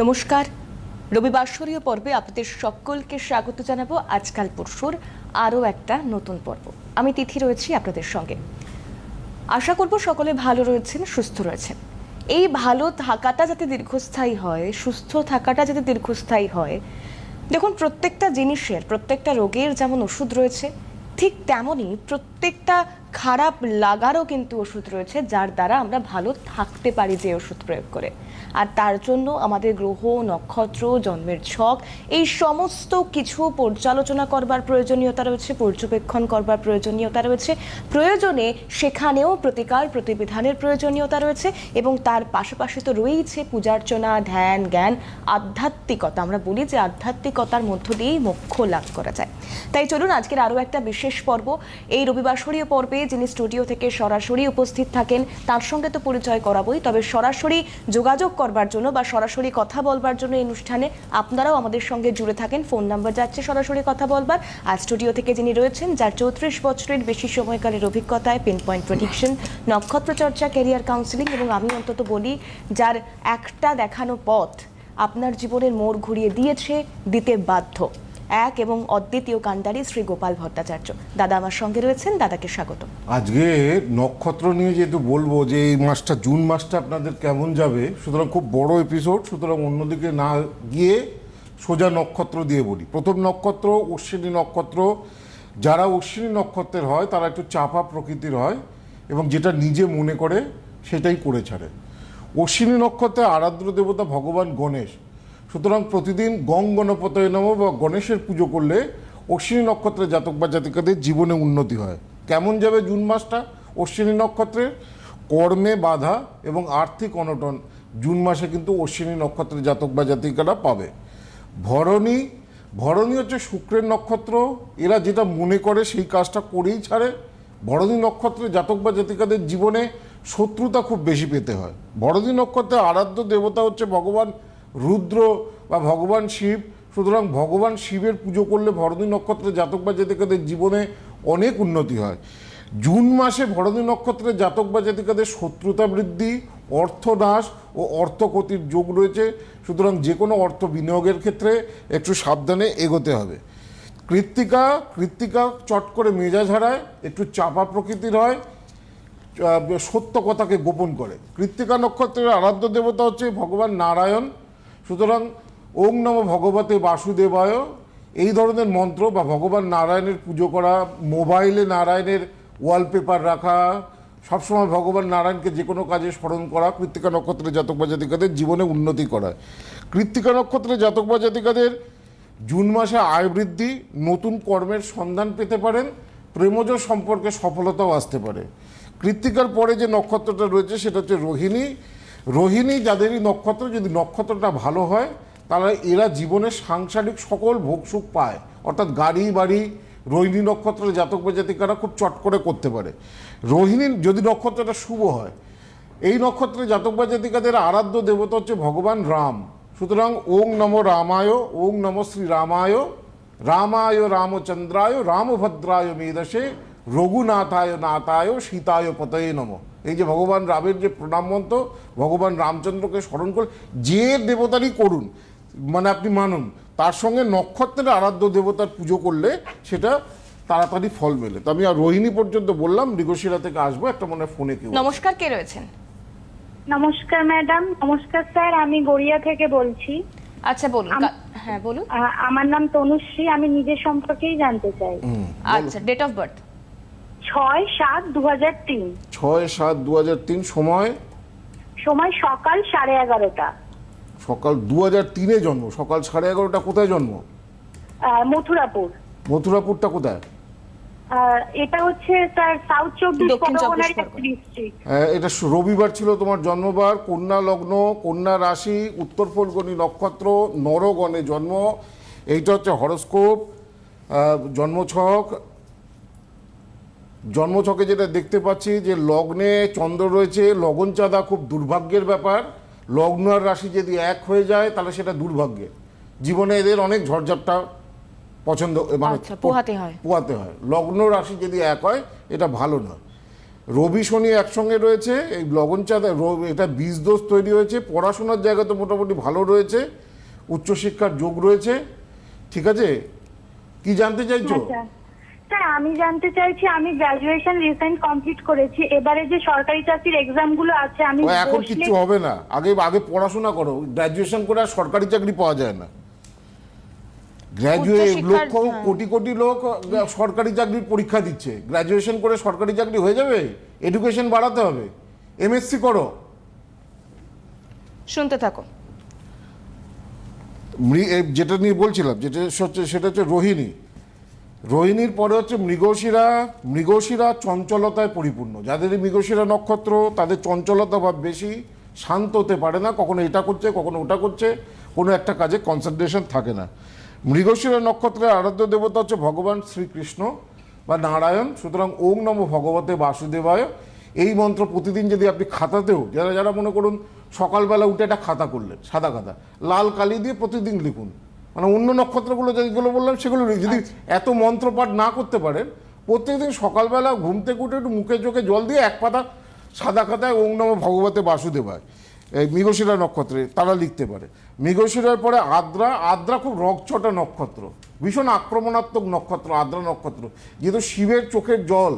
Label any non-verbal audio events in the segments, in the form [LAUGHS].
নমস্কার। রবিবাসরীয় পর্বে আপনাদের সকলকে স্বাগত জানাব। আজকাল পরশুর আরও একটা নতুন পর্ব। আমি তিথি রয়েছি আপনাদের সঙ্গে। আশা করব সকলে ভালো রয়েছেন, সুস্থ রয়েছেন। এই ভালো থাকাটা যাতে দীর্ঘস্থায়ী হয়, সুস্থ থাকাটা যাতে দীর্ঘস্থায়ী হয়, দেখুন প্রত্যেকটা জিনিসের, প্রত্যেকটা রোগের যেমন ওষুধ রয়েছে, ঠিক তেমনই প্রত্যেকটা খারাপ লাগারও কিন্তু ওষুধ রয়েছে, যার দ্বারা আমরা ভালো থাকতে পারি যে ওষুধ প্রয়োগ করে। আর তার জন্য আমাদের গ্রহ, নক্ষত্র, জন্মের ছক, এই সমস্ত কিছু পর্যালোচনা করবার প্রয়োজনীয়তা রয়েছে, পর্যবেক্ষণ করবার প্রয়োজনীয়তা রয়েছে, প্রয়োজনে সেখানেও প্রতিকার প্রতিবিধানের প্রয়োজনীয়তা রয়েছে এবং তার পাশাপাশি তো রয়েইছে পূজার্চনা, ধ্যান, জ্ঞান, আধ্যাত্মিকতা। আমরা বলি যে আধ্যাত্মিকতার মধ্য দিয়েই মোক্ষ লাভ করা যায়। তাই চলুন আজকের আরও একটা বিশেষ পর্ব। এই রবিবাসরীয় পর্বে যিনি স্টুডিও থেকে সরাসরি উপস্থিত থাকেন, তার সঙ্গে তো পরিচয় করাবই। তবে সরাসরি যোগাযোগ করবার জন্য বা সরাসরি কথা বলবার জন্য এই অনুষ্ঠানে আপনারাও আমাদের সঙ্গে জুড়ে থাকেন। ফোন নাম্বার যাচ্ছে সরাসরি কথা বলবার। আর স্টুডিও থেকে যিনি রয়েছেন, যার চৌত্রিশ বছরের বেশি সময়কালের অভিজ্ঞতায় পিন পয়েন্ট প্রেডিকশন নক্ষত্র চর্চা ক্যারিয়ার কাউন্সিলিং এবং আমি অন্তত বলি, যার একটা দেখানো পথ আপনার জীবনের মোড় ঘুরিয়ে দিয়েছে, দিতে বাধ্য। এক এবং অদ্বিতীয় কান্ডারি শ্রী গোপাল ভট্টাচার্য। দাদা আমার সঙ্গে রয়েছেন, দাদাকে স্বাগত আজকে নক্ষত্র নিয়ে যেহেতু বলব যে এই মাসটা, জুন মাসটা আপনাদের কেমন যাবে, সুতরাং খুব বড় এপিসোড সুতরাং অন্যদিকে না গিয়ে সোজা নক্ষত্র দিয়ে বলি। প্রথম নক্ষত্র অশ্বিনী নক্ষত্র। যারা অশ্বিনী নক্ষত্রের হয়, তারা একটু চাপা প্রকৃতির হয় এবং যেটা নিজে মনে করে সেটাই করে ছাড়ে। অশ্বিনী নক্ষত্রে আরাধ্য দেবতা ভগবান গণেশ। সুতরাং প্রতিদিন গং গণপতয় নম বা গণেশের পুজো করলে অশ্বিনী নক্ষত্রের জাতক বা জাতিকাদের জীবনে উন্নতি হয়। কেমন যাবে জুন মাসটা? অশ্বিনী নক্ষত্রের কর্মে বাধা এবং আর্থিক অনটন জুন মাসে কিন্তু অশ্বিনী নক্ষত্রের জাতক বা জাতিকারা পাবে। ভরণী ভরণী হচ্ছে শুক্রের নক্ষত্র। এরা যেটা মনে করে সেই কাজটা করেই ছাড়ে। ভরণী নক্ষত্রের জাতক বা জাতিকাদের জীবনে শত্রুতা খুব বেশি পেতে হয়। ভরণী নক্ষত্রের আরাধ্য দেবতা হচ্ছে ভগবান রুদ্র বা ভগবান শিব, সুতরাং ভগবান শিবের পুজো করলে ভরণী নক্ষত্রের জাতক বা জাতিকাদের জীবনে অনেক উন্নতি হয়। জুন মাসে ভরণী নক্ষত্রের জাতক বা জাতিকাদের শত্রুতা বৃদ্ধি, অর্থনাশ ও অর্থক্ষতির যোগ রয়েছে, সুতরাং যে কোনো অর্থ বিনিয়োগের ক্ষেত্রে একটু সাবধানে এগোতে হবে। কৃত্তিকা কৃত্তিকা চট করে মেজাজ হারায়, একটু চাপা প্রকৃতির হয় সত্য কথাকে গোপন করে। কৃত্তিকা নক্ষত্রের আরাধ্য দেবতা হচ্ছে ভগবান নারায়ণ সুতরাং ওং নম ভগবতে বাসুদেবায়, এই ধরনের মন্ত্র বা ভগবান নারায়ণের পুজো করা, মোবাইলে নারায়ণের ওয়ালপেপার রাখা, সবসময় ভগবান নারায়ণকে যে কোনো কাজে স্মরণ করা, কৃত্তিকা নক্ষত্রের জাতক বা জাতিকাদের জীবনে উন্নতি করা। কৃত্তিকা নক্ষত্রের জাতক বা জাতিকাদের জুন মাসে আয় বৃদ্ধি, নতুন কর্মের সন্ধান পেতে পারেন, প্রেমজ সম্পর্কে সফলতাও আসতে পারে। কৃত্তিকার পরে যে নক্ষত্রটা রয়েছে, সেটা হচ্ছে রোহিণী রোহিণী যাদেরই নক্ষত্র, যদি নক্ষত্রটা ভালো হয়, তারা এরা জীবনে সাংসারিক সকল ভোগসুখ পায়। অর্থাৎ গাড়ি, বাড়ি, রোহিণী নক্ষত্রের জাতক বা জাতিকারা খুব চট করে করতে পারে। রোহিণী যদি নক্ষত্রটা শুভ হয়, এই নক্ষত্রে জাতক বা জাতিকাদের আরাধ্য দেবতা হচ্ছে ভগবান রাম। সুতরাং ওং নম রামায়, ওং নম শ্রী রামায় রামায় রামচন্দ্রায়, রামভদ্রায় মেদশে রঘুনাথায় নাথায়, সীতায় পতয়ে নম। এই যে ভগবান রামের যে প্রণাম মন্ত্র ভগবান রামচন্দ্রকে স্মরণ করে যে দেবতারই করুন মানে আপনি মানুন তার সঙ্গে নক্ষত্রের আরাধ্য দেবতার পুজো করলে সেটা তাড়াতাড়ি ফল মেলে। তো আমি আর রোহিণী পর্যন্ত বললাম মৃগশিরা থেকে আসব একটা মনে হয় ফোনে কেউ নমস্কার কে রয়েছেন? নমস্কার ম্যাডাম। নমস্কার স্যার আমি গড়িয়া থেকে বলছি। আচ্ছা বলুন হ্যাঁ বলুন। আমার নাম তনুশ্রী আমি নিজের সম্পর্কেই জানতে চাই। আচ্ছা ডেট অফ বার্থ ছয় সাত দু হাজার তিন। ছয় সাত দু হাজার তিন সময়? সময় সকাল সাড়ে এগারোটা। সকাল দু হাজার তিনে জন্ম। সকাল সাড়ে এগারোটা কোথায় জন্ম? আহ, মথুরাপুর। মথুরাপুরটা কোথায়? আহ, এটা হচ্ছে স্যার সাউথ চব্বিশ দক্ষিণ চব্বিশ পরগনার একটা পরগনা। ডিস্ট্রিক্ট হ্যাঁ, এটা রবিবার ছিল তোমার জন্মবার। কন্যা লগ্ন কন্যা রাশি উত্তর ফলগনি নক্ষত্র নরগণে জন্ম। এইটা হচ্ছে হরস্কোপ। আহ, জন্মছক জন্মছকে যেটা দেখতে পাচ্ছি যে লগ্নে চন্দ্র রয়েছে লগন চাঁদা খুব দুর্ভাগ্যের ব্যাপার। লগ্ন আর রাশি যদি এক হয়ে যায় তাহলে সেটা দুর্ভাগ্যের জীবনে এদের অনেক ঝড়ঝাপটা পছন্দ মানে আচ্ছা, পোহাতে হয়। পোয়াতে হয়। লগ্ন রাশি যদি এক হয় এটা ভালো নয়। রবি শনি একসঙ্গে রয়েছে এই লগন চাঁদা এটা বীজ দোষ তৈরি হয়েছে। পড়াশোনার জায়গা তো মোটামুটি ভালো রয়েছে উচ্চশিক্ষার যোগ রয়েছে। ঠিক আছে? কি জানতে চাইছো? আচ্ছা স্যার আমি জানতে চাইছি আমি গ্রাজুয়েশন রিসেন্ট কমপ্লিট করেছি এবারে যে সরকারি চাকরির এক্সামগুলো আছে আমি ও এখন বসলে কিচ্ছু হবে না। আগে আগে পড়াশোনা করো। গ্র্যাজুয়েশন করে আর সরকারি চাকরি পাওয়া যায় না। গ্র্যাজুয়েট উচ্চশিক্ষার, লক্ষ হ্যাঁ। কোটি কোটি লোক সরকারি চাকরির পরীক্ষা দিচ্ছে। গ্র্যাজুয়েশন করে সরকারি চাকরি হয়ে যাবে? এডুকেশন বাড়াতে হবে? এমএসসি করো। শুনতে থাকো। মৃ এ, যেটা নিয়ে বলছিলাম যেটা হচ্ছে সেটা হচ্ছে রোহিণী। রোহিণীর পরে হচ্ছে মৃগশিরা মৃগশিরা চঞ্চলতায় পরিপূর্ণ। যাদের মৃগশিরা নক্ষত্র, তাদের চঞ্চলতা ভাব বেশি শান্ত হতে পারে না, কখনো এটা করছে, কখনো ওটা করছে, কোনো একটা কাজে কনসেন্ট্রেশন থাকে না। মৃগশিরা নক্ষত্রের আরাধ্য দেবতা হচ্ছে ভগবান শ্রীকৃষ্ণ বা নারায়ণ, সুতরাং ওং নম ভগবতে বাসুদেবায়। এই মন্ত্র প্রতিদিন যদি আপনি খাতাতেও, যারা যারা মনে করুন সকালবেলা উঠে একটা খাতা করলেন, সাদা খাতা, লাল কালি দিয়ে প্রতিদিন লিখুন। মানে অন্য নক্ষত্রগুলো যেগুলো বললাম সেগুলো। যদি এত মন্ত্রপাঠ না করতে পারেন প্রত্যেকদিন সকালবেলা ঘুম থেকে উঠে একটু মুখে চোখে জল দিয়ে এক পাতা সাদা খাতায় ওং নম ভগবতে বাসুদেবায় এই মৃগশিরা নক্ষত্রে তারা লিখতে পারে। মৃগশিরার পরে আদ্রা আদ্রা খুব রকচটা নক্ষত্র ভীষণ আক্রমণাত্মক নক্ষত্র আদ্রা নক্ষত্র। যেহেতু শিবের চোখের জল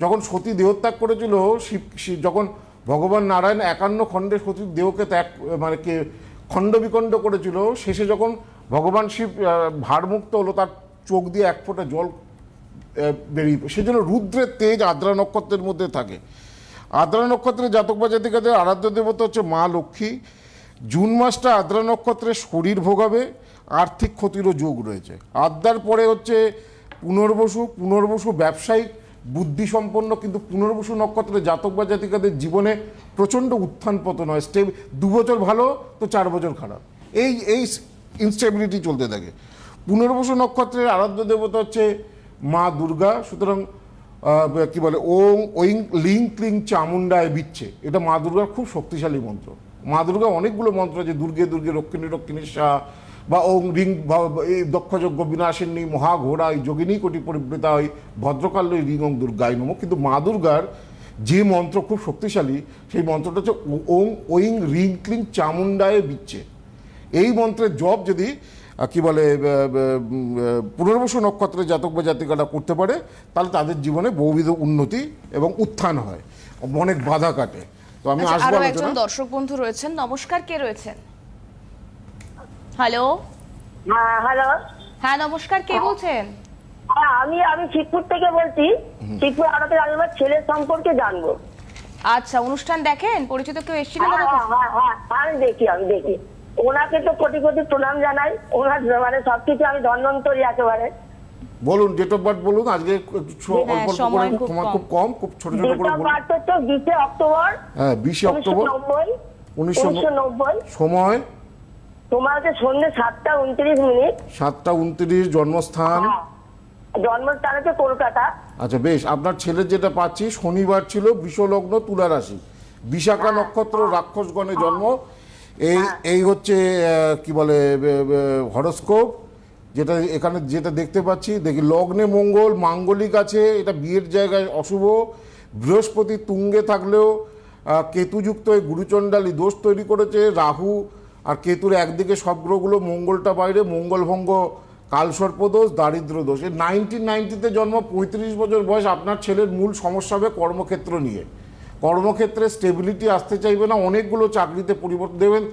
যখন সতী দেহত্যাগ করেছিল শিব শিব- যখন ভগবান নারায়ণ একান্ন খণ্ডে সতীর দেহকে ত্যাগ মানে কে খণ্ড বিখণ্ড করেছিল শেষে যখন ভগবান শিব ভারমুক্ত হলো, তার চোখ দিয়ে এক ফোঁটা জল বেরিয়ে সেই জন্য রুদ্রের তেজ আদ্রা নক্ষত্রের মধ্যে থাকে। আদ্রা নক্ষত্রের জাতক বা জাতিকাদের আরাধ্য দেবতা হচ্ছে মা লক্ষ্মী। জুন মাসটা আদ্রা নক্ষত্রের শরীর ভোগাবে, আর্থিক ক্ষতিরও যোগ রয়েছে। আদ্রার পরে হচ্ছে পুনর্বসু পুনর্বসু ব্যবসায়িক বুদ্ধিসম্পন্ন কিন্তু পুনর্বসু নক্ষত্রের জাতক বা জাতিকাদের জীবনে প্রচণ্ড উত্থান পতন হয়। স্টেপ দু বছর ভালো, তো চার বছর খারাপ। এই এই ইনস্টেবিলিটি চলতে থাকে। পুনর্বসু নক্ষত্রের আরাধ্য দেবতা হচ্ছে মা দুর্গা, সুতরাং কি বলে, ওং, ওইং, লিং, ক্লিং চামুন্ডায় বিচ্ছে। এটা মা দুর্গার খুব শক্তিশালী মন্ত্র। মা দুর্গা অনেকগুলো মন্ত্র আছে, দুর্গে দুর্গে, রক্ষিণী রক্ষিণী শাহ বা ওং, রিং এই দক্ষযজ্ঞ বিনাশিনী মহাঘোড়াই যোগিনী, কোটি পরিবৃতা ওই ভদ্রকাল্যই রিং, ওং, দুর্গায় নম। কিন্তু মা দুর্গার যে মন্ত্র খুব শক্তিশালী, সেই মন্ত্রটা হচ্ছে ওং ওইং, রিং, ক্লিং চামুন্ডায় বিচ্ছে। এই মন্ত্রের জপ যদি কি বলে পুনর্বসু নক্ষত্রের জাতক বা জাতিকারা করতে পারে তাহলে তাদের জীবনে বহুবিধ উন্নতি এবং উত্থান হয়। অনেক বাধা কাটে। তো আমি আচ্ছা, আসব একজন দর্শক বন্ধু রয়েছেন। নমস্কার কে রয়েছেন? হ্যালো? হ্যাঁ হ্যালো। হ্যাঁ নমস্কার কে বলছেন? হ্যাঁ আমি আমি শিবপুর থেকে বলছি। শিবপুর আড়াতে আমি আমার ছেলের সম্পর্কে জানব। আচ্ছা অনুষ্ঠান দেখেন? পরিচিত কেউ এসেছিল হ্যাঁ হ্যাঁ? হ্যাঁ হ্যাঁ আমি দেখি আমি দেখি। ওনাকে তো কোটি কোটি প্রণাম জানাই। ওনার মানে সবকিছু আমি ধন্বন্তরী একেবারে। বলুন ডেট অফ বার্থ বলুন আজকে হ্যাঁ, অল্প অল্প সময় করে খুব কম। খুব কম খুব ছোট ছোট ডেট অফ বার্থ হচ্ছে বিশে অক্টোবর হ্যাঁ বিশে উনিশশো অক্টোবর নব্বই। উনিশশো উনিশশো নব্বই। সময়? তোমার হচ্ছে সন্ধ্যে সাতটা উনত্রিশ মিনিট। সাতটা উনত্রিশ জন্মস্থান? হ্যাঁ। জন্মস্থান হচ্ছে কলকাতা। আচ্ছা বেশ আপনার ছেলের যেটা পাচ্ছি শনিবার ছিল বিশ্বলগ্ন তুলা রাশি বিশাখা নক্ষত্র রাক্ষসগণে জন্ম। এই এই হচ্ছে কি বলে হরস্কোপ যেটা এখানে যেটা দেখতে পাচ্ছি দেখি লগ্নে মঙ্গল মাঙ্গলিক আছে এটা বিয়ের জায়গায় অশুভ বৃহস্পতি তুঙ্গে থাকলেও কেতুযুক্ত এই গুরুচণ্ডালী দোষ তৈরি করেছে রাহু আর কেতুর একদিকে সব গ্রহগুলো মঙ্গলটা বাইরে মঙ্গলভঙ্গ কালসর্পদোষ দারিদ্র দোষ এই নাইনটিন নাইনটিতে জন্ম পঁয়ত্রিশ বছর বয়স আপনার ছেলের মূল সমস্যা হবে কর্মক্ষেত্র নিয়ে। কর্মক্ষেত্রে স্টেবিলিটি আসতে চাইবে না অনেকগুলো চাকরিতে পরিবর্তন দেবেন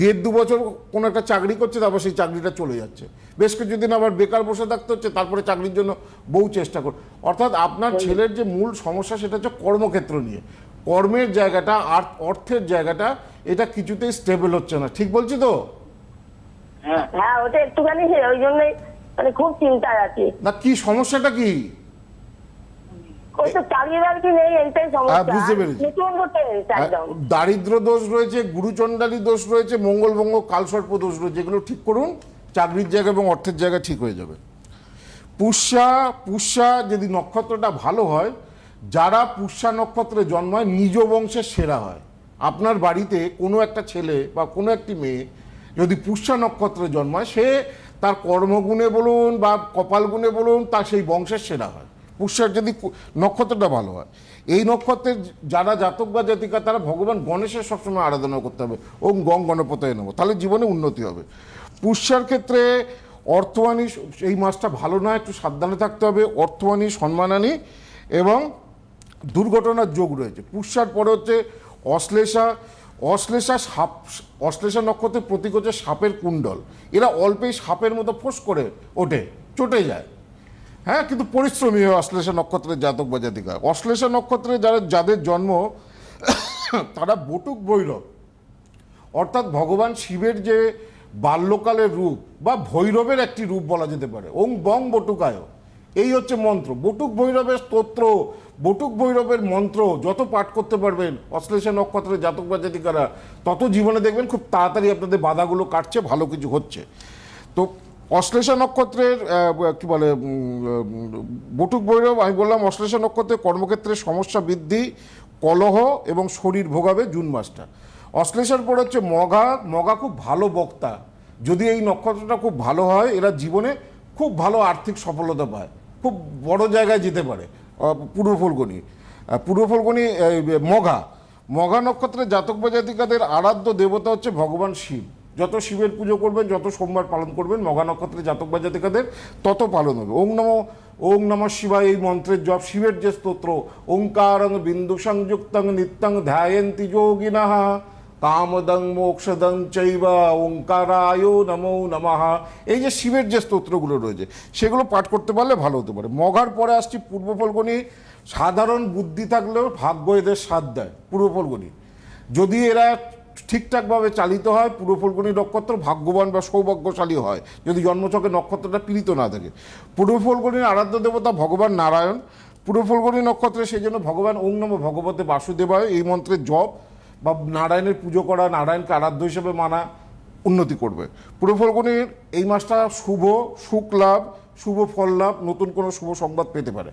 দেড় দু বছর কোনো একটা চাকরি করছে তারপর সেই চাকরিটা চলে যাচ্ছে। বেশ কিছুদিন আবার বেকার বসে থাকতে হচ্ছে তারপরে চাকরির জন্য বহু চেষ্টা কর অর্থাৎ আপনার ছেলের যে মূল সমস্যা সেটা হচ্ছে কর্মক্ষেত্র নিয়ে। কর্মের জায়গাটা আর অর্থের জায়গাটা এটা কিছুতেই স্টেবল হচ্ছে না। ঠিক বলছি তো? হ্যাঁ। ওটা একটুখানি ওই জন্যই মানে খুব চিন্তায় আছি। না কি সমস্যাটা কি? ওই তো চাকরি বাকরি নেই এইটাই হ্যাঁ, বুঝতে পেরেছি। একদম। দারিদ্র দোষ রয়েছে গুরুচণ্ডালী দোষ রয়েছে মঙ্গলভঙ্গ কালসর্প দোষ রয়েছে যেগুলো ঠিক করুন চাকরির জায়গা এবং অর্থের জায়গা ঠিক হয়ে যাবে। পুষ্যা পুষ্যা যদি নক্ষত্রটা ভালো হয় যারা পুষ্যা নক্ষত্রে জন্মায় নিজ বংশের সেরা হয়। আপনার বাড়িতে কোনো একটা ছেলে বা কোনো একটি মেয়ে যদি পুষ্যা নক্ষত্রে জন্মায় সে তার কর্মগুণে বলুন বা কপালগুণে বলুন তার সেই বংশের সেরা হয়। পুষ্যার যদি নক্ষত্রটা ভালো হয়। এই নক্ষত্রের যারা জাতক বা জাতিকা, তারা ভগবান গণেশের সবসময় আরাধনা করতে হবে ওম গং গণপতায় নেব তাহলে জীবনে উন্নতি হবে। পুষ্যার ক্ষেত্রে অর্থহানি এই মাসটা ভালো নয়, একটু সাবধানে থাকতে হবে। অর্থহানি সম্মানানি এবং দুর্ঘটনার যোগ রয়েছে। পুষ্যার পরে হচ্ছে অশ্লেষা। অশ্লেষা সাপ, অশ্লেষা নক্ষত্রের প্রতীক হচ্ছে সাপের কুণ্ডল। এরা অল্পেই সাপের মতো ফোঁস করে ওঠে, চটে যায়। হ্যাঁ কিন্তু পরিশ্রমী হয় অশ্লেষা নক্ষত্রের জাতক বা জাতিকা। অশ্লেষা নক্ষত্রে যারা যাদের জন্ম, তারা বটুক ভৈরব। অর্থাৎ ভগবান শিবের যে বাল্যকালের রূপ বা ভৈরবের একটি রূপ বলা যেতে পারে। ওং বং বটুকায়। এই হচ্ছে মন্ত্র। বটুক ভৈরবের স্তোত্র, বটুক ভৈরবের মন্ত্র যত পাঠ করতে পারবেন অশ্লেষা নক্ষত্রের জাতক বা জাতিকারা, তত জীবনে দেখবেন খুব তাড়াতাড়ি আপনাদের বাধাগুলো কাটছে, ভালো কিছু হচ্ছে। তো অশ্লেষা নক্ষত্রের কি বলে বটুক ভৈরব, আমি বললাম অশ্লেষা নক্ষত্রের কর্মক্ষেত্রে সমস্যা বৃদ্ধি, কলহ এবং শরীর ভোগাবে জুন মাসটা। অশ্লেষার পর হচ্ছে মগা মগা খুব ভালো বক্তা। যদি এই নক্ষত্রটা খুব ভালো হয়, এরা জীবনে খুব ভালো আর্থিক সফলতা পায়। খুব বড় জায়গায় যেতে পারে পূর্ব ফলগুনি। পূর্ব ফলগুনি মঘা। মঘা নক্ষত্রের জাতক বা জাতিকাদের আরাধ্য দেবতা হচ্ছে ভগবান শিব। যত শিবের পুজো করবেন, যত সোমবার পালন করবেন, মঘা নক্ষত্রে জাতক বা জাতিকাদের, তত পালন হবে। ওং নম ওং নম শিবায় এই মন্ত্রের জপ, শিবের যে স্তোত্র, ওঙ্কারং বিন্দু সংযুক্তং নিত্যং ধ্যায়ন্তি যোগিনঃ কামদং মোক্ষদং চৈব ওঙ্কারায় নমো নমঃ। এই যে শিবের যে স্তোত্রগুলো রয়েছে, সেগুলো পাঠ করতে পারলে ভালো হতে পারে। মঘার পরে আসছি পূর্ব ফলগুনি। সাধারণ বুদ্ধি থাকলেও ভাগ্য এদের সাথ দেয় পূর্ব ফলগুনি। যদি এরা ঠিকঠাকভাবে চালিত হয় ফলগুনি নক্ষত্র ভাগ্যবান বা সৌভাগ্যশালী হয়, যদি জন্মচকে নক্ষত্রটা পীড়িত না থাকে। ফলগুনির আরাধ্য দেবতা ভগবান নারায়ণ ফলগুনি নক্ষত্রে সেই জন্য ভগবান ওং নম ভগবতে বাসুদেবায় এই মন্ত্রের জপ বা নারায়ণের পুজো করা, নারায়ণকে আরাধ্য হিসেবে মানা উন্নতি করবে। পূর্ব এই মাসটা শুভ সুখ লাভ, শুভ ফল লাভ, নতুন কোনো শুভ সংবাদ পেতে পারে।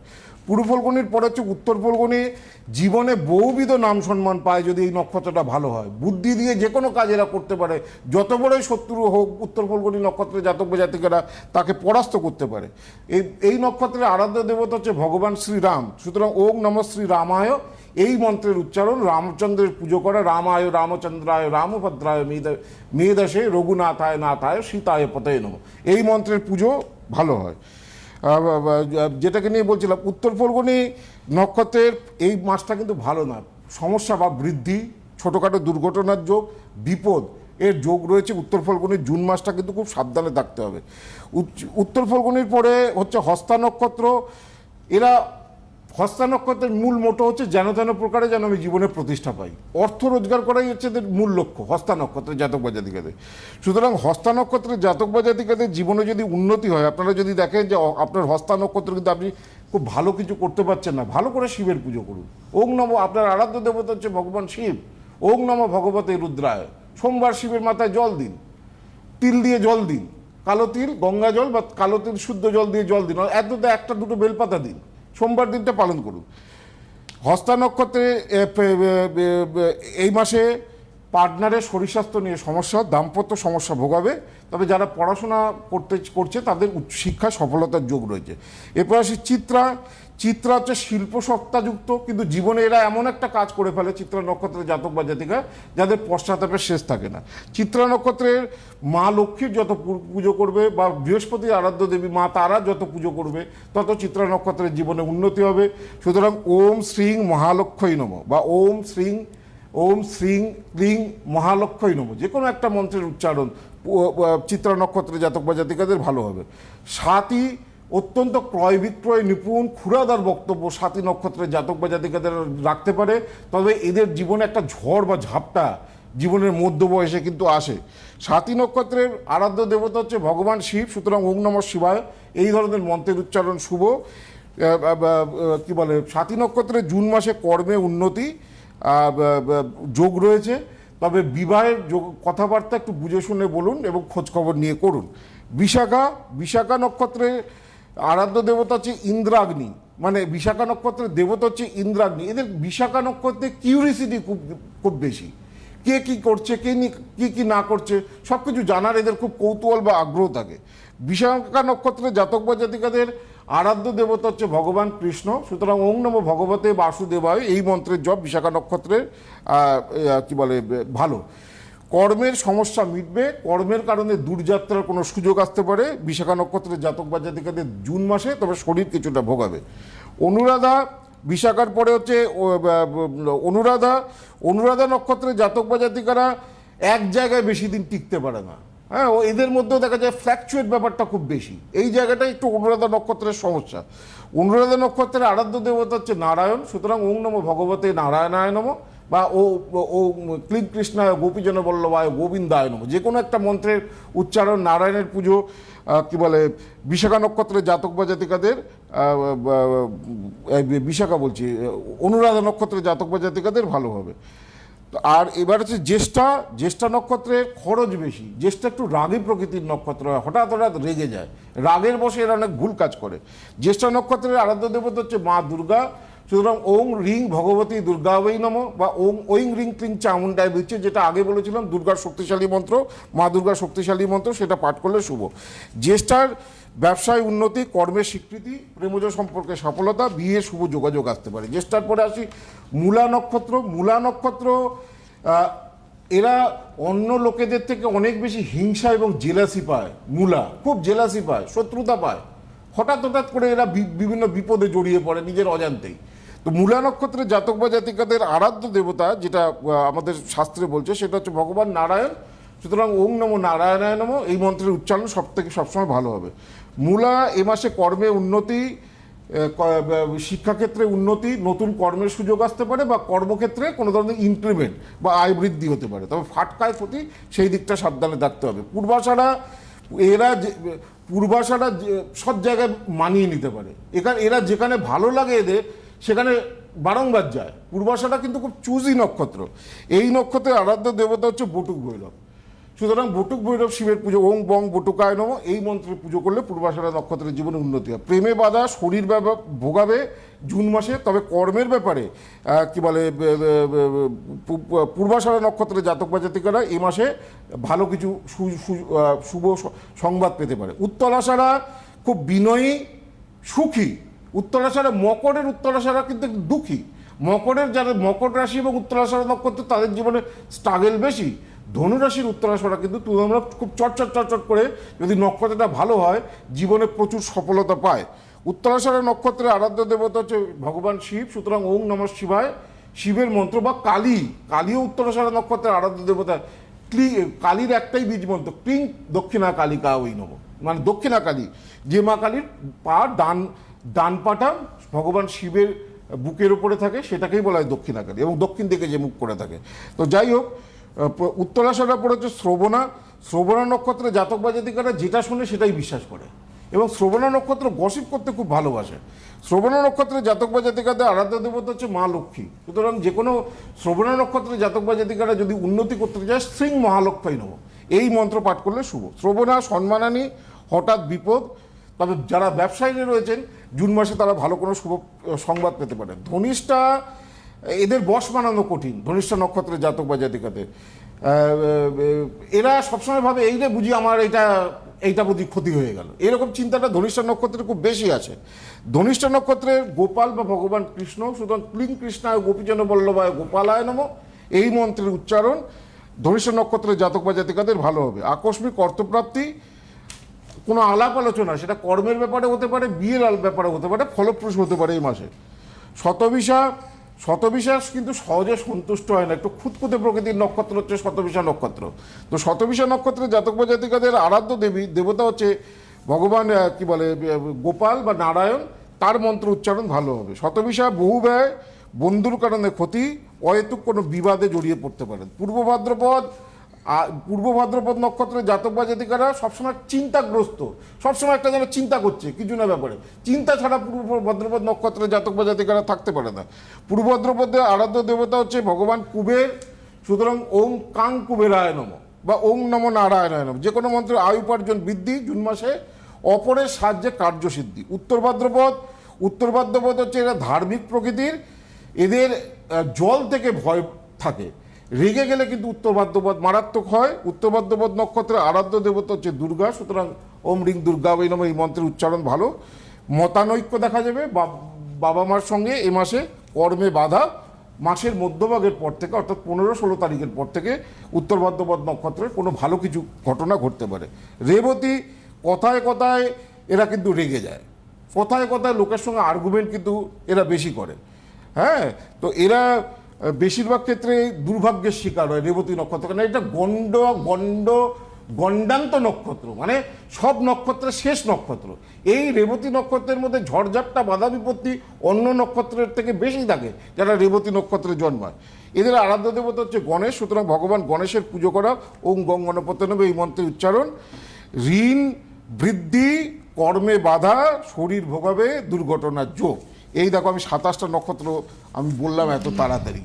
পূর্ব পরে হচ্ছে উত্তর ফলগুনি জীবনে বহুবিধ নাম সম্মান পায় যদি এই নক্ষত্রটা ভালো হয়। বুদ্ধি দিয়ে যে কোনো কাজ এরা করতে পারে। যত বড়ই শত্রু হোক, উত্তর ফলগুনি নক্ষত্রের জাতক জাতিকেরা তাকে পরাস্ত করতে পারে। এই এই নক্ষত্রের আরাধ্য দেবতা হচ্ছে ভগবান শ্রীরাম। সুতরাং ওম নম শ্রী রামায় এই মন্ত্রের উচ্চারণ রামচন্দ্রের পুজো করা। রামায় রামচন্দ্রায় রামভদ্রায় মেদ- মেদাসে রঘুনাথায় নাথায় সীতায় পতয়ে নম। এই মন্ত্রের পুজো ভালো হয়। যেটাকে নিয়ে বলছিলাম, উত্তর ফলগুনি নক্ষত্রের এই মাসটা কিন্তু ভালো না। সমস্যা বা বৃদ্ধি, ছোটোখাটো দুর্ঘটনার যোগ, বিপদ, এর যোগ রয়েছে। উত্তর ফলগুনির জুন মাসটা কিন্তু খুব সাবধানে থাকতে হবে। উত্তর ফলগুনির পরে হচ্ছে হস্তা নক্ষত্র। এরা হস্তা নক্ষত্রের মূল মোটো হচ্ছে যেন তেন প্রকারে যেন আমি জীবনে প্রতিষ্ঠা পাই। অর্থ রোজগার করাই হচ্ছে এদের মূল লক্ষ্য হস্তা নক্ষত্রের জাতক বা জাতিকাদের সুতরাং হস্তা নক্ষত্রের জাতক বা জাতিকাদের জীবনে যদি উন্নতি হয়, আপনারা যদি দেখেন যে আপনার হস্তা নক্ষত্র কিন্তু আপনি খুব ভালো কিছু করতে পারছেন না, ভালো করে শিবের পুজো করুন। ওং নম, আপনার আরাধ্য দেবতা হচ্ছে ভগবান শিব। ওং নম, ভগবতে রুদ্রায়। সোমবার শিবের মাথায় জল দিন। তিল দিয়ে জল দিন। কালো তিল, গঙ্গা জল বা কালো তিল, শুদ্ধ জল দিয়ে জল দিন। এত একটা দুটো বেলপাতা দিন। সোমবার দিনটা পালন করুন। হস্তা নক্ষত্রে এই মাসে পার্টনারের শরীর স্বাস্থ্য নিয়ে সমস্যা, দাম্পত্য সমস্যা ভোগাবে, তবে যারা পড়াশোনা করতে, করছে তাদের উচ্চ শিক্ষায় সফলতার যোগ রয়েছে। এরপর আসি চিত্রা। চিত্রা হচ্ছে শিল্প সত্তাযুক্ত, কিন্তু জীবনে এরা এমন একটা কাজ করে ফেলে, চিত্রা নক্ষত্রের জাতক বা জাতিকা, যাদের পশ্চাতাপের শেষ থাকে না। চিত্রা নক্ষত্রের মা লক্ষ্মীর যত পুজো করবে বা বৃহস্পতির আরাধ্য দেবী মা তারা যত পুজো করবে, তত চিত্রা নক্ষত্রের জীবনে উন্নতি হবে। সুতরাং ওম শ্রীং মহালক্ষ্মী নম বা ওম শ্রীং ওম শ্রীং ক্লিং মহালক্ষ্মী নম। যে কোনো একটা মন্ত্রের উচ্চারণ চিত্রা নক্ষত্রের জাতক বা জাতিকাদের ভালো হবে। সাতই অত্যন্ত ক্রয় বিক্রয় নিপুণ, ক্ষুরাদার বক্তব্য সাতী নক্ষত্রের জাতক বা জাতিকাদের রাখতে পারে। তবে এদের জীবনে একটা ঝড় বা ঝাপটা জীবনের মধ্য বয়সে কিন্তু আসে। সাতী নক্ষত্রের আরাধ্য দেবতা হচ্ছে ভগবান শিব, সুতরাং ওম নম শিবায় এই ধরনের মন্ত্রের উচ্চারণ শুভ। কি বলে? সাতী নক্ষত্রের জুন মাসে কর্মে উন্নতি যোগ রয়েছে। তবে বিবাহের যোগ কথাবার্তা একটু বুঝে শুনে বলুন এবং খোঁজ খবর নিয়ে করুন। বিশাখা বিশাখা নক্ষত্রে আরাধ্য দেবতা হচ্ছে ইন্দ্রাগ্নি। মানে বিশাখা নক্ষত্রের দেবতা হচ্ছে ইন্দ্রাগ্নি। এদের বিশাখা নক্ষত্রে কিউরিসিটি খুব খুব বেশি। কে কি করছে, কে কি কি না করছে সব কিছু জানার এদের খুব কৌতূহল বা আগ্রহ থাকে। বিশাখা নক্ষত্রের জাতক বা জাতিকাদের আরাধ্য দেবতা হচ্ছে ভগবান কৃষ্ণ, সুতরাং ওং নম ভগবতে বাসুদেবায় এই মন্ত্রের জপ বিশাখা নক্ষত্রের কি বলে ভালো। কর্মের সমস্যা মিটবে, কর্মের কারণে দূরযাত্রার কোনো সুযোগ আসতে পারে, বিশাখা নক্ষত্রের জাতক বা জাতিকাদের জুন মাসে তবে শরীর কিছুটা ভোগাবে। অনুরাধা, বিশাখার পরে হচ্ছে অনুরাধা অনুরাধা নক্ষত্রের জাতক বা জাতিকারা এক জায়গায় বেশি দিন টিকতে পারে না। হ্যাঁ ও এদের মধ্যেও দেখা যায় ফ্ল্যাকচুয়েট ব্যাপারটা খুব বেশি। এই জায়গাটা একটু অনুরাধা নক্ষত্রের সমস্যা। অনুরাধা নক্ষত্রের আরাধ্য দেবতা হচ্ছে নারায়ণ, সুতরাং ওং নম ভগবতে নারায়ণায় নম, বা ও, ও- ক্লিন কৃষ্ণায় গোপীজন বল্লভায় গোবিন্দায় নম। যে কোনো একটা মন্ত্রের উচ্চারণ, নারায়ণের পুজো কি বলে, বিশাখা নক্ষত্রের জাতক বা জাতিকাদের বিশাখা বলছি, অনুরাধা নক্ষত্রের জাতক বা জাতিকাদের ভালো হবে। আর এবার হচ্ছে জ্যেষ্ঠা জ্যেষ্ঠা নক্ষত্রের খরচ বেশি। জ্যেষ্ঠা একটু রাগী প্রকৃতির নক্ষত্র হয়, হঠাৎ হঠাৎ রেগে যায়। রাগের বসে এরা অনেক ভুল কাজ করে। জ্যেষ্ঠা নক্ষত্রের আরাধ্য দেবতা হচ্ছে মা দুর্গা, সুতরাং ওং রিং ভগবতী দুর্গা ওই নম বা ওং ওইং রিং ক্লিং চামুন্ডায় দিচ্ছে যেটা আগে বলেছিলাম, দুর্গার শক্তিশালী মন্ত্র, মা দুর্গার শক্তিশালী মন্ত্র, সেটা পাঠ করলে শুভ। জ্যেষ্ঠার ব্যবসায় উন্নতি কর্মের স্বীকৃতি, প্রেমজ সম্পর্কে সফলতা, বিয়ে, শুভ যোগাযোগ আসতে পারে। জ্যেষ্ঠার পরে আসি, মূলা নক্ষত্র। মূলা নক্ষত্র এরা অন্য লোকেদের থেকে অনেক বেশি হিংসা এবং জেলাসি পায়। মূলা, খুব জেলাসি পায়, শত্রুতা পায়। হঠাৎ হঠাৎ করে এরা বিভিন্ন বিপদে জড়িয়ে পড়ে নিজের অজান্তেই। তো মূলা নক্ষত্রের জাতক বা জাতিকাদের আরাধ্য দেবতা, যেটা আমাদের শাস্ত্রে বলছে, সেটা হচ্ছে ভগবান নারায়ণ। সুতরাং ওং নমো নারায়ণায় নমো, এই মন্ত্রের উচ্চারণ সব থেকে সবসময় ভালো হবে। মূলা এ মাসে কর্মে উন্নতি শিক্ষাক্ষেত্রে উন্নতি, নতুন কর্মের সুযোগ আসতে পারে বা কর্মক্ষেত্রে কোনো ধরনের ইনক্রিমেন্ট বা আয় বৃদ্ধি হতে পারে। তবে ফাটকায় ক্ষতি, সেই দিকটা সাবধানে থাকতে হবে। পূর্বাশারা, এরা পূর্বাশারা সব জায়গায় মানিয়ে নিতে পারে। এখানে, এরা যেখানে ভালো লাগে এদের, সেখানে বারংবার যায়। পূর্বাশাটা কিন্তু খুব চুজি নক্ষত্র। এই নক্ষত্রের আরাধ্য দেবতা হচ্ছে বটুক ভৈরব। সুতরাং বটুক ভৈরব শিবের পুজো, ওং বং বটুকায় নম। এই মন্ত্রে পুজো করলে পূর্বাশারা নক্ষত্রের জীবনে উন্নতি হয়। প্রেমে বাধা, শরীর ভোগাবে জুন মাসে, তবে কর্মের ব্যাপারে কি বলে পূর্বাশারা নক্ষত্রের জাতক বা জাতিকারা এই মাসে ভালো কিছু শুভ সংবাদ পেতে পারে। উত্তরাশারা খুব বিনয়ী, সুখী। উত্তরাশারা মকরের উত্তরাশারা কিন্তু দুঃখী। মকরের যারা, মকর রাশি এবং উত্তরাশারা নক্ষত্র তাদের জীবনে স্ট্রাগেল বেশি। ধনুরাশির উত্তরাশারা কিন্তু তুলনামূলক খুব চটচট চটচট করে যদি নক্ষত্রটা ভালো হয়, জীবনে প্রচুর সফলতা পায়। উত্তরাশারা নক্ষত্রের আরাধ্য দেবতা হচ্ছে ভগবান শিব, সুতরাং ওং নম শিবায় শিবের মন্ত্র বা কালী। কালীও উত্তরাশারা নক্ষত্রের আরাধ্য দেবতা ক্লি, কালীর একটাই বীজ মন্ত্র, ক্লিং, দক্ষিণা কালিকা ওই নব মানে দক্ষিণা কালী। যে মা কালীর পা ডান ডান পাটা ভগবান শিবের বুকের উপরে থাকে, সেটাকেই বলা হয় দক্ষিণা কালী এবং দক্ষিণ দিকে যে মুখ করে থাকে। তো যাই হোক উত্তরাশাটা পড়ে হচ্ছে শ্রবণা। শ্রবণা নক্ষত্রে জাতক বা যেটা শুনে সেটাই বিশ্বাস করে। এবং শ্রবণা নক্ষত্র গসিপ করতে খুব ভালোবাসে। শ্রবণা নক্ষত্রে জাতক বা জাতিকাদের আরাধ্য দেবতা হচ্ছে মা লক্ষ্মী। সুতরাং যে কোনো শ্রবণা নক্ষত্রে জাতক বা জাতিকারা যদি উন্নতি করতে চায়, শ্রী মহালক্ষ্মী নব এই মন্ত্র পাঠ করলে শুভ। শ্রবণা সম্মানানি হঠাৎ বিপদ। তবে যারা ব্যবসায়ী রয়েছেন, জুন মাসে তারা ভালো কোনো শুভ সংবাদ পেতে পারে ধনিষ্ঠা এদের বস বানানো কঠিন ধনিষ্ঠা নক্ষত্রের জাতক বা জাতিকাদের এরা সবসময় ভাবে, এই রে বুঝি আমার এটা, এইটা বুঝি ক্ষতি হয়ে গেল। এরকম চিন্তাটা ধনিষ্ঠা নক্ষত্রের খুব বেশি আছে। ধনিষ্ঠা নক্ষত্রের গোপাল বা ভগবান কৃষ্ণ, সুতরাং ক্লিং কৃষ্ণায় গোপীজন বল্লভায় গোপালায় নম। এই মন্ত্রের উচ্চারণ ধনিষ্ঠা নক্ষত্রের জাতক বা জাতিকাদের ভালো হবে। আকস্মিক অর্থপ্রাপ্তি, কোনো আলাপ আলোচনা, সেটা কর্মের ব্যাপারে হতে পারে, বিয়ের ব্যাপারে হতে পারে, ফলপ্রসূ হতে পারে এই মাসে। শতবিশা শতবিশ্বাস কিন্তু সহজে সন্তুষ্ট হয় না। একটু খুঁতখুঁতে প্রকৃতির নক্ষত্র হচ্ছে শতবিশা নক্ষত্র। তো শতবিশা নক্ষত্রে জাতক জাতিকাদের আরাধ্য দেবী, দেবতা হচ্ছে ভগবান কি বলে গোপাল বা নারায়ণ, তার মন্ত্র উচ্চারণ ভালো হবে। শতবিশা বহু ব্যয়, বন্ধুর কারণে ক্ষতি, অহেতুক কোনো বিবাদে জড়িয়ে পড়তে পারেন। পূর্ব ভাদ্রপদ পূর্ব ভাদ্রপদ নক্ষত্রের জাতক বা জাতিকারা সবসময় চিন্তাগ্রস্ত। সবসময় একটা যেন চিন্তা করছে, কিছু না ব্যাপারে। চিন্তা ছাড়া পূর্ব ভাদ্রপদ নক্ষত্রের জাতক বা জাতিকারা থাকতে পারে না। পূর্ব ভাদ্রপদের আরাধ্য দেবতা হচ্ছে ভগবান কুবের, সুতরাং ওম কাং কুবেরায় নম, বা ওম নম নারায়ণায় নম। যে কোনো মন্ত্রে আয় উপার্জন বৃদ্ধি, জুন মাসে অপরের সাহায্যে কার্যসিদ্ধি উত্তর ভাদ্রপদ উত্তর ভাদ্রপদ হচ্ছে এরা ধার্মিক প্রকৃতির, এদের জল থেকে ভয় থাকে। রেগে গেলে কিন্তু উত্তর বাদ্যপদ মারাত্মক হয়। উত্তর বাদ্যপদ নক্ষত্রের আরাধ্য দেবতা হচ্ছে দুর্গা, সুতরাং ওম রিং দুর্গা, ওই নামে এই মন্ত্রের উচ্চারণ ভালো। মতানৈক্য দেখা যাবে বাবা মার সঙ্গে এ মাসে কর্মে বাধা। মাসের মধ্যভাগের পর থেকে, অর্থাৎ পনেরো ষোলো তারিখের পর থেকে উত্তর ভাদ্রপদ নক্ষত্রের কোনো ভালো কিছু ঘটনা ঘটতে পারে। রেবতী, কথায় কথায় এরা কিন্তু রেগে যায়। কথায় কথায় লোকের সঙ্গে আর্গুমেন্ট কিন্তু এরা বেশি করে। হ্যাঁ? তো এরা বেশিরভাগ ক্ষেত্রে দুর্ভাগ্যের শিকার হয় রেবতী নক্ষত্র। কারণ এটা গণ্ড গণ্ড, গণ্ডান্ত নক্ষত্র। মানে সব নক্ষত্রের শেষ নক্ষত্র। এই রেবতী নক্ষত্রের মধ্যে ঝড়ঝাপটা বাধা বিপত্তি অন্য নক্ষত্রের থেকে বেশি থাকে যারা রেবতী নক্ষত্রে জন্মায়। এদের আরাধ্য দেবতা হচ্ছে গণেশ, সুতরাং ভগবান গণেশের পুজো করা, ওম গং গণপতি নেবে এই মন্ত্রের উচ্চারণ। ঋণ, বৃদ্ধি, কর্মে বাধা, শরীর ভোগাবে, দুর্ঘটনার যোগ। এই দেখো আমি সাতাশটা নক্ষত্র আমি বললাম এত তাড়াতাড়ি।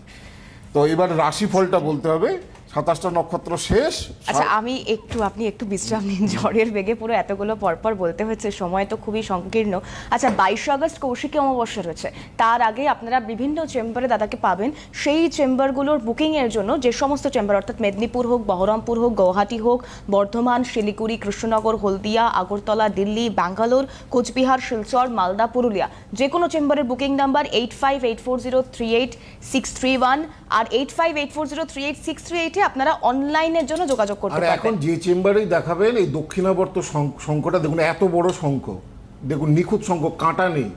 তো এবার রাশিফলটা বলতে হবে। সাতাশটা নক্ষত্র শেষ আচ্ছা আমি একটু আপনি একটু বিশ্রাম নিন। [LAUGHS] ঝড়ের বেগে পুরো এতগুলো পরপর বলতে হচ্ছে সময় তো খুবই সংকীর্ণ। আচ্ছা বাইশে আগস্ট কৌশিকী অমাবস্যা রয়েছে। তার আগে আপনারা বিভিন্ন চেম্বারে দাদাকে পাবেন। সেই চেম্বারগুলোর বুকিংয়ের জন্য যে সমস্ত চেম্বার অর্থাৎ মেদিনীপুর হোক বহরমপুর হোক গৌহাটি হোক বর্ধমান শিলিগুড়ি কৃষ্ণনগর হলদিয়া আগরতলা দিল্লি ব্যাঙ্গালোর কোচবিহার শিলচর মালদা পুরুলিয়া। যে কোনো চেম্বারের booking number eight five eight four zero three eight six three one. আর eight five eight four zero three eight six three এইটে আপনারা অনলাইনের জন্য যোগাযোগ করতে আর এখন যে চেম্বারেই দেখাবেন এই দক্ষিণাবর্ত শঙ্খ- দেখুন এত বড় শঙ্খ দেখুন নিখুঁত শঙ্খ কাঁটা নেই।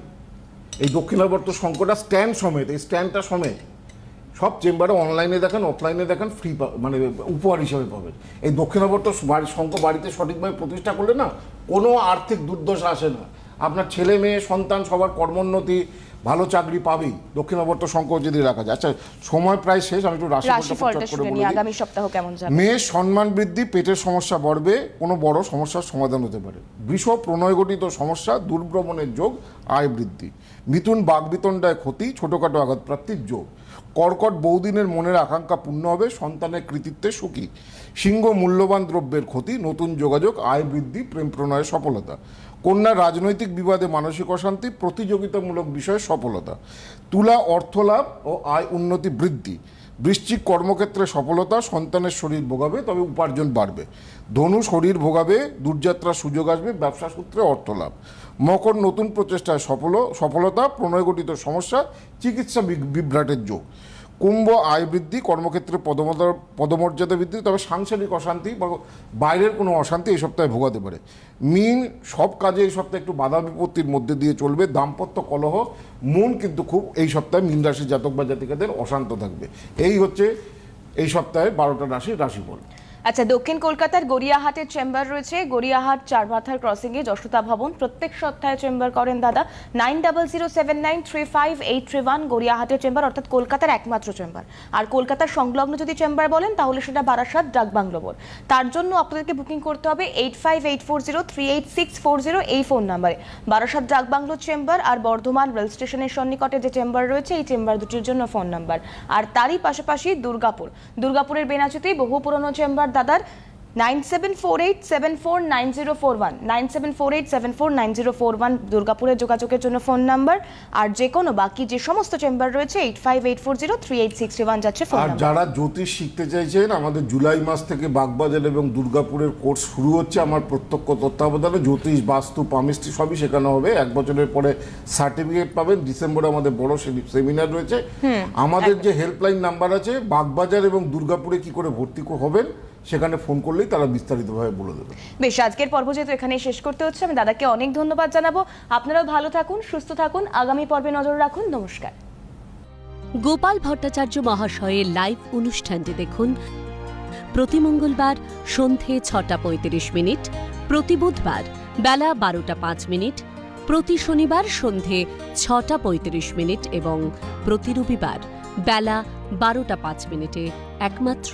এই দক্ষিণাবর্ত শঙ্খটা স্ট্যান্ড সমেত এই স্ট্যান্ডটা সমেত। সব চেম্বারে অনলাইনে দেখেন অফলাইনে দেখেন ফ্রি মানে উপহার হিসাবে পাবেন। এই দক্ষিণাবর্ত বাড়ি শঙ্খ বাড়িতে সঠিকভাবে প্রতিষ্ঠা করলে না কোনো আর্থিক দুর্দশা আসে না। আপনার ছেলে মেয়ে সন্তান সবার কর্মোন্নতি ভালো চাকরি পাবেই। দক্ষিণ দক্ষিণাবর্ত শঙ্খ যদি রাখা যায়। আচ্ছা সময় প্রায় শেষ আমি একটু রাশিফলটা করে আগামী সপ্তাহ কেমন যাবে? মেষ সম্মান বৃদ্ধি পেটের সমস্যা বাড়বে কোনো বড় সমস্যার সমাধান হতে পারে। বৃষ প্রণয়গঠিত সমস্যা দুর্ভ্রমণের যোগ আয় বৃদ্ধি। মিথুন বাগবিতণ্ডায় ক্ষতি ছোটোখাটো আঘাতপ্রাপ্তির যোগ। কর্কট বহুদিনের মনের আকাঙ্ক্ষা পূর্ণ হবে, সন্তানের কৃতিত্বে সুখী। সিংহ মূল্যবান দ্রব্যের ক্ষতি, নতুন যোগাযোগ, আয় বৃদ্ধি, প্রেম প্রণয়ের সফলতা। কন্যা রাজনৈতিক বিবাদে মানসিক অশান্তি, প্রতিযোগিতামূলক বিষয়ে সফলতা। তুলা, অর্থলাভ ও আয় উন্নতি বৃদ্ধি। বৃশ্চিক কর্মক্ষেত্রে সফলতা, সন্তানের শরীর ভোগাবে, তবে উপার্জন বাড়বে। ধনু শরীর ভোগাবে, দূরযাত্রার সুযোগ আসবে, ব্যবসা সূত্রে অর্থ লাভ মকর নতুন প্রচেষ্টায় সফল, সফলতা, প্রণয়গঠিত সমস্যা, চিকিৎসা বিভ্রাটের যোগ। কুম্ভ আয় বৃদ্ধি, কর্মক্ষেত্রে পদমর্যাদা বৃদ্ধি, তবে সাংসারিক অশান্তি বা বাইরের কোনো অশান্তি এই সপ্তাহে ভোগাতে পারে। মিন সব কাজে এই সপ্তাহে একটু বাধা বিপত্তির মধ্যে দিয়ে চলবে। দাম্পত্য কলহ, মন কিন্তু খুব এই সপ্তাহে মিন রাশি জাতক বা জাতিকাদের অশান্ত থাকবে। এই হচ্ছে এই সপ্তাহে বারোটা রাশির রাশিফল। আচ্ছা দক্ষিণ কলকাতার গড়িয়াহাটের চেম্বার রয়েছে। গড়িয়াহাট চারমাথার ক্রসিং এ যশোদা ভবন প্রত্যেক সপ্তাহে চেম্বার করেন দাদা। Nine double zero seven nine three five eight three one গড়িয়াহাটের chamber, অর্থাৎ কলকাতার একমাত্র চেম্বার। আর কলকাতার সংলগ্ন যদি চেম্বার বলেন, তাহলে সেটা বারাসাত ডাকবাংলো মোড়। তার জন্য আপনাদেরকে বুকিং করতে হবে eight five eight four zero three eight six four zero এই ফোন নাম্বারে বারাসাত ডাক ডাকবাংলো চেম্বার আর বর্ধমান রেল স্টেশনের সন্নিকটে যে চেম্বার রয়েছে, এই চেম্বার দুটির জন্য ফোন নাম্বার আর তারই পাশাপাশি দুর্গাপুর। দুর্গাপুরের বেনাচুতেই বহু পুরনো চেম্বার দাদার nine seven four eight seven four nine zero four one nine seven four eight seven four nine zero four one দুর্গাপুরের যোগাযোগের জন্য ফোন নাম্বার আর যে কোনো বাকি যে সমস্ত চেম্বার রয়েছে eight five eight four zero three eight six one যাচ্ছে ফোন আর যারা জ্যোতিষ শিখতে চাইছেন আমাদের জুলাই মাস থেকে বাগবাজার এবং দুর্গাপুরের কোর্স শুরু হচ্ছে আমার প্রত্যক্ষ তত্ত্বাবধানে জ্যোতিষ বাস্তু পামিস্ট্রি সবই শেখানো হবে। এক বছরের পরে সার্টিফিকেট পাবেন। ডিসেম্বরে আমাদের বড় সেমিনার রয়েছে। আমাদের যে হেল্পলাইন নাম্বার আছে বাগবাজার এবং দুর্গাপুরে কি করে ভর্তি হবেন সেখানে ফোন করলেই তারা বিস্তারিতভাবে বলে দেবে। বেশ আজকের পর্ব যেহেতু এখানে শেষ করতে হচ্ছে আমি দাদাকে অনেক ধন্যবাদ জানাব। আপনারাও ভালো থাকুন সুস্থ থাকুন আগামী পর্বে নজর রাখুন নমস্কার। গোপাল ভট্টাচার্য মহাশয়ের লাইভ অনুষ্ঠানটি দেখুন প্রতি মঙ্গলবার সন্ধে ছটা পঁয়ত্রিশ মিনিট প্রতি বুধবার বেলা বারোটা পাঁচ মিনিট প্রতি শনিবার সন্ধে ছটা পঁয়ত্রিশ মিনিট এবং প্রতি রবিবার বেলা বারোটা পাঁচ মিনিটে একমাত্র